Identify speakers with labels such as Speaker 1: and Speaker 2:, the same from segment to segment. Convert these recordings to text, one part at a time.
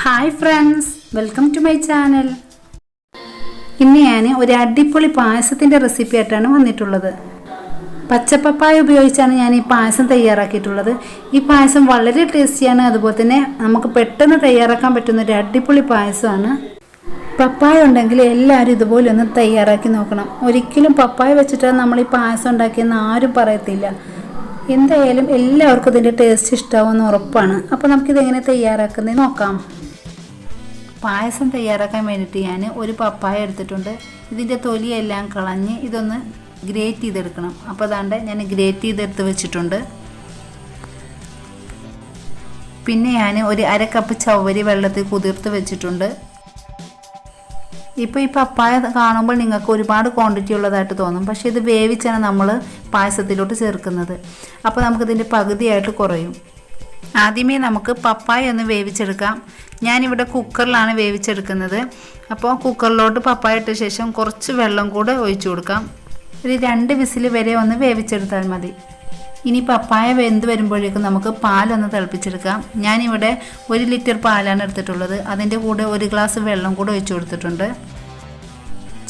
Speaker 1: Hi friends welcome to my channel ഇന്ന് ഞാൻ ഒരു അടിപൊളി പായസത്തിന്റെ റെസിപ്പി ആയിട്ടാണ് വന്നിട്ടുള്ളത്. പച്ചപ്പപ്പായ ഉപയോഗിച്ചാണ് ഞാൻ ഈ പായസം തയ്യാറാക്കിയിട്ടുള്ളത്. ഈ പായസം വളരെ ടേസ്റ്റിയാണ്. അതുപോലെ തന്നെ നമുക്ക് പെട്ടെന്ന് തയ്യാറാക്കാൻ പറ്റുന്ന ഒരു അടിപൊളി പായസമാണ്. പപ്പായ ഉണ്ടെങ്കിൽ എല്ലാവരും ഇതുപോലെ ഒന്ന് തയ്യാറാക്കി നോക്കണം. ഒരിക്കലും പപ്പായ വെച്ചിട്ടാണ് നമ്മൾ ഈ പായസം ഉണ്ടാക്കിയെന്ന് ആരും പറയത്തില്ല. എന്തായാലും എല്ലാവർക്കും ഇതിന്റെ ടേസ്റ്റ് ഇഷ്ടമാവുമെന്ന് ഉറപ്പാണ്. അപ്പോൾ നമുക്കിത് എങ്ങനെ തയ്യാറാക്കുന്നത് നോക്കാം. പായസം തയ്യാറാക്കാൻ വേണ്ടിയിട്ട് ഞാൻ ഒരു പപ്പായ എടുത്തിട്ടുണ്ട്. ഇതിന്റെ തൊലിയെല്ലാം കളഞ്ഞ് ഇതൊന്ന് ഗ്രേറ്റ് ചെയ്തെടുക്കണം. അപ്പോൾ അതാണ്ട് ഞാൻ ഗ്രേറ്റ് ചെയ്തെടുത്ത് വെച്ചിട്ടുണ്ട്. പിന്നെ ഞാൻ ഒരു അര കപ്പ് ചവ്വരി വെള്ളത്തിൽ കുതിർത്ത് വെച്ചിട്ടുണ്ട്. ഇപ്പോൾ ഈ പപ്പായ കാണുമ്പോൾ നിങ്ങൾക്ക് ഒരുപാട് ക്വാണ്ടിറ്റി ഉള്ളതായിട്ട് തോന്നും. പക്ഷേ ഇത് വേവിച്ചാണ് നമ്മൾ പായസത്തിലോട്ട് ചേർക്കുന്നത്. അപ്പോൾ നമുക്കിതിന്റെ പകുതിയായിട്ട് കുറയും. ആദ്യമേ നമുക്ക് പപ്പായ ഒന്ന് വേവിച്ചെടുക്കാം. ഞാനിവിടെ കുക്കറിലാണ് വേവിച്ചെടുക്കുന്നത്. അപ്പോൾ കുക്കറിലോട്ട് പപ്പായ ഇട്ട ശേഷം കുറച്ച് വെള്ളം കൂടെ ഒഴിച്ചു കൊടുക്കാം. ഒരു രണ്ട് വിസിൽ വരെ ഒന്ന് വേവിച്ചെടുത്താൽ മതി. ഇനി പപ്പായ വെന്ത് വരുമ്പോഴേക്കും നമുക്ക് പാലൊന്ന് തിളപ്പിച്ചെടുക്കാം. ഞാനിവിടെ ഒരു ലിറ്റർ പാലാണ് എടുത്തിട്ടുള്ളത്. അതിന്റെ കൂടെ ഒരു ഗ്ലാസ് വെള്ളം കൂടെ ഒഴിച്ചു കൊടുത്തിട്ടുണ്ട്.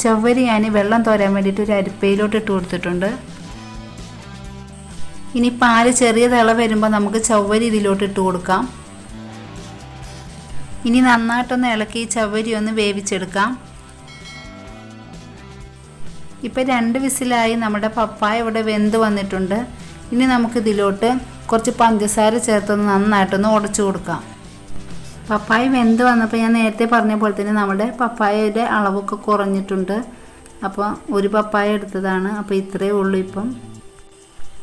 Speaker 1: ചവ്വരി ഞാൻ വെള്ളം തോരാൻ വേണ്ടിയിട്ട് ഒരു അരിപ്പയിലോട്ട് ഇട്ട് കൊടുത്തിട്ടുണ്ട്. ഇനി പാൽ ചെറിയ തിള വരുമ്പോൾ നമുക്ക് ചവ്വരി ഇതിലോട്ട് ഇട്ട് കൊടുക്കാം. ഇനി നന്നായിട്ടൊന്ന് ഇളക്കി ചവ്വരി ഒന്ന് വേവിച്ചെടുക്കാം. ഇപ്പം രണ്ട് വിസിലായി നമ്മുടെ പപ്പായ ഇവിടെ വെന്ത് വന്നിട്ടുണ്ട്. ഇനി നമുക്ക് ഇതിലോട്ട് കുറച്ച് പഞ്ചസാര ചേർത്തൊന്ന് നന്നായിട്ടൊന്ന് ഉടച്ചു കൊടുക്കാം. പപ്പായ വെന്ത് വന്നപ്പോൾ ഞാൻ നേരത്തെ പറഞ്ഞ പോലെ തന്നെ നമ്മുടെ പപ്പായയുടെ അളവൊക്കെ കുറഞ്ഞിട്ടുണ്ട്. അപ്പോൾ ഒരു പപ്പായ എടുത്തതാണ്. അപ്പോൾ ഇത്രയേ ഉള്ളൂ ഇപ്പം.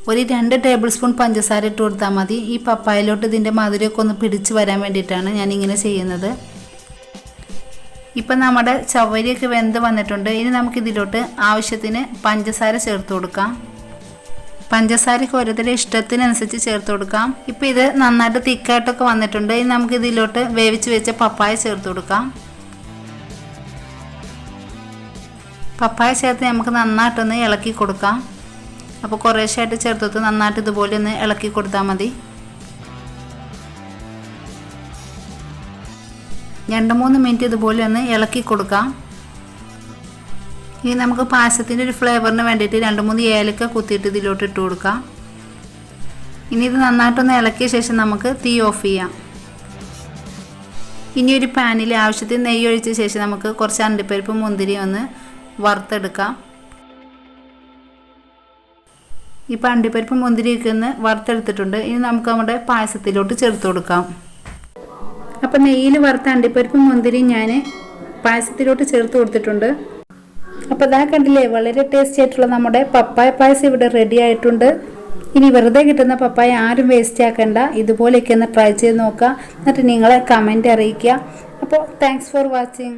Speaker 1: ഒരു രണ്ട് ടേബിൾ സ്പൂൺ പഞ്ചസാര ഇട്ട് കൊടുത്താൽ മതി. ഈ പപ്പായയിലോട്ട് ഇതിന്റെ മധുരമൊക്കെ ഒന്ന് പിടിച്ച് വരാൻ വേണ്ടിയിട്ടാണ് ഞാനിങ്ങനെ ചെയ്യുന്നത്. ഇപ്പം നമ്മുടെ ചവരിയൊക്കെ വെന്ത് വന്നിട്ടുണ്ട്. ഇനി നമുക്കിതിലോട്ട് ആവശ്യത്തിന് പഞ്ചസാര ചേർത്ത് കൊടുക്കാം. പഞ്ചസാരയ്ക്ക് ഓരോരുത്തരുടെ ഇഷ്ടത്തിനനുസരിച്ച് ചേർത്ത് കൊടുക്കാം. ഇപ്പം ഇത് നന്നായിട്ട് തിക്കായിട്ടൊക്കെ വന്നിട്ടുണ്ട്. ഇനി നമുക്ക് ഇതിലോട്ട് വേവിച്ച് വെച്ച പപ്പായ ചേർത്ത് കൊടുക്കാം. പപ്പായ ചേർത്ത് നമുക്ക് നന്നായിട്ടൊന്ന് ഇളക്കി കൊടുക്കാം. അപ്പോൾ കുറേശ്ശായിട്ട് ചേർത്തിട്ട് നന്നായിട്ട് ഇതുപോലെ ഒന്ന് ഇളക്കി കൊടുത്താൽ മതി. രണ്ട് മൂന്ന് മിനിറ്റ് ഇതുപോലെ ഒന്ന് ഇളക്കി കൊടുക്കാം. ഇനി നമുക്ക് പായസത്തിന്റെ ഒരു ഫ്ലേവറിന് വേണ്ടിയിട്ട് രണ്ട് മൂന്ന് ഏലക്ക കുത്തിയിട്ട് ഇതിലോട്ട് ഇട്ട് കൊടുക്കാം. ഇനി ഇത് നന്നായിട്ടൊന്ന് ഇളക്കിയ ശേഷം നമുക്ക് തീ ഓഫ് ചെയ്യാം. ഇനി ഒരു പാനിൽ ആവശ്യത്തിന് നെയ്യ് ഒഴിച്ച ശേഷം നമുക്ക് കുറച്ച് അണ്ടിപ്പരിപ്പ് മുന്തിരി ഒന്ന് വറുത്തെടുക്കാം. ഇപ്പോൾ അണ്ടിപ്പരിപ്പ് മുന്തിരിയൊക്കെ ഒന്ന് വറുത്തെടുത്തിട്ടുണ്ട്. ഇനി നമുക്ക് നമ്മുടെ പായസത്തിലോട്ട് ചേർത്ത് കൊടുക്കാം. അപ്പോൾ നെയ്യിൽ വറുത്ത അണ്ടിപ്പരിപ്പ് മുന്തിരി ഞാൻ പായസത്തിലോട്ട് ചേർത്ത് കൊടുത്തിട്ടുണ്ട്. അപ്പോൾ ഇതാ കണ്ടില്ലേ വളരെ ടേസ്റ്റി ആയിട്ടുള്ള നമ്മുടെ പപ്പായ പായസം ഇവിടെ റെഡി ആയിട്ടുണ്ട്. ഇനി വെറുതെ കിട്ടുന്ന പപ്പായ ആരും വേസ്റ്റ് ആക്കണ്ട. ഇതുപോലെയൊക്കെ ഒന്ന് ട്രൈ ചെയ്ത് നോക്കുക. എന്നിട്ട് നിങ്ങളെ കമന്റ് അറിയിക്കുക. അപ്പോൾ താങ്ക്സ് ഫോർ വാച്ചിങ്